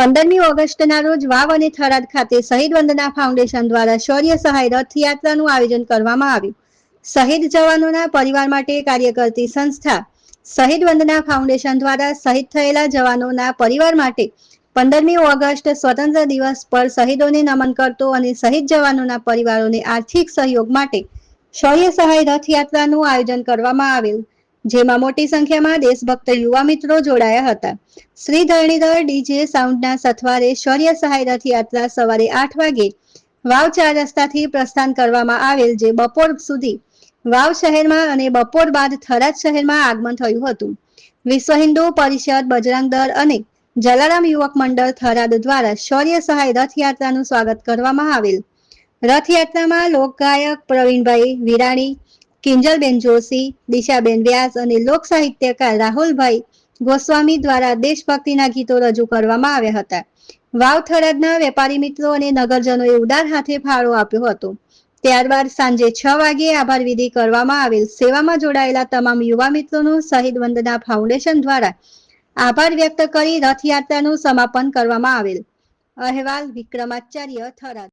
પંદરમી ઓગસ્ટના રોજ વાવ અને થરાદ ખાતે શહીદ વંદના ફાઉન્ડેશન દ્વારા શૌર્ય સહાય રથયાત્રાનું આયોજન કરવામાં આવ્યું. શહીદ જવાનોના પરિવાર માટે કાર્ય કરતી સંસ્થા શહીદ વંદના ફાઉન્ડેશન દ્વારા શહીદ થયેલા જવાનોના પરિવાર માટે પંદરમી ઓગસ્ટ સ્વતંત્ર દિવસ પર શહીદોને નમન કરતો અને શહીદ જવાનોના પરિવારોને આર્થિક સહયોગ માટે શૌર્ય સહાય રથયાત્રાનું આયોજન કરવામાં આવેલ. જેમાં મોટી સંખ્યામાં દેશભક્ત યુવા મિત્રો જોડાયા હતા. શ્રી ધરણીધર ડીજે સાઉન્ડના સથવારે શૌર્ય સહાય રથયાત્રા સવારે આઠ વાગે વાવ ચાર રસ્તાથી પ્રસ્થાન કરવામાં આવેલ જે બપોર સુધી વાવ શહેરમાં અને બપોર બાદ થરાદ શહેરમાં આગમન થયું હતું. વિશ્વ હિન્દુ પરિષદ, બજરંગ દળ અને જલારામ યુવક મંડળ થરાદ દ્વારા શૌર્ય સહાય રથયાત્રાનું સ્વાગત કરવામાં આવેલ. રથયાત્રામાં લોકગાયક પ્રવીણભાઈ વિરાણી કિંજલબેન જોશી, દિશાબેન વ્યાસ અને લોક સાહિત્યકાર રાહુલભાઈ ગોસ્વામી દ્વારા દેશભક્તિના ગીતો રજૂ કરવામાં આવ્યા હતા. વાવ થરાદના વેપારી મિત્રો અને નગરજનોએ ઉદાર હાથે ફાળો આપ્યો હતો. ત્યારબાદ સાંજે છ વાગે આભાર વિધિ કરવામાં આવેલ સેવામાં જોડાયેલા તમામ યુવા મિત્રોનું શહીદ વંદના ફાઉન્ડેશન દ્વારા આભાર વ્યક્ત કરી રથયાત્રાનું સમાપન કરવામાં આવેલ. અહેવાલ વિક્રમાચાર્ય થરાદ.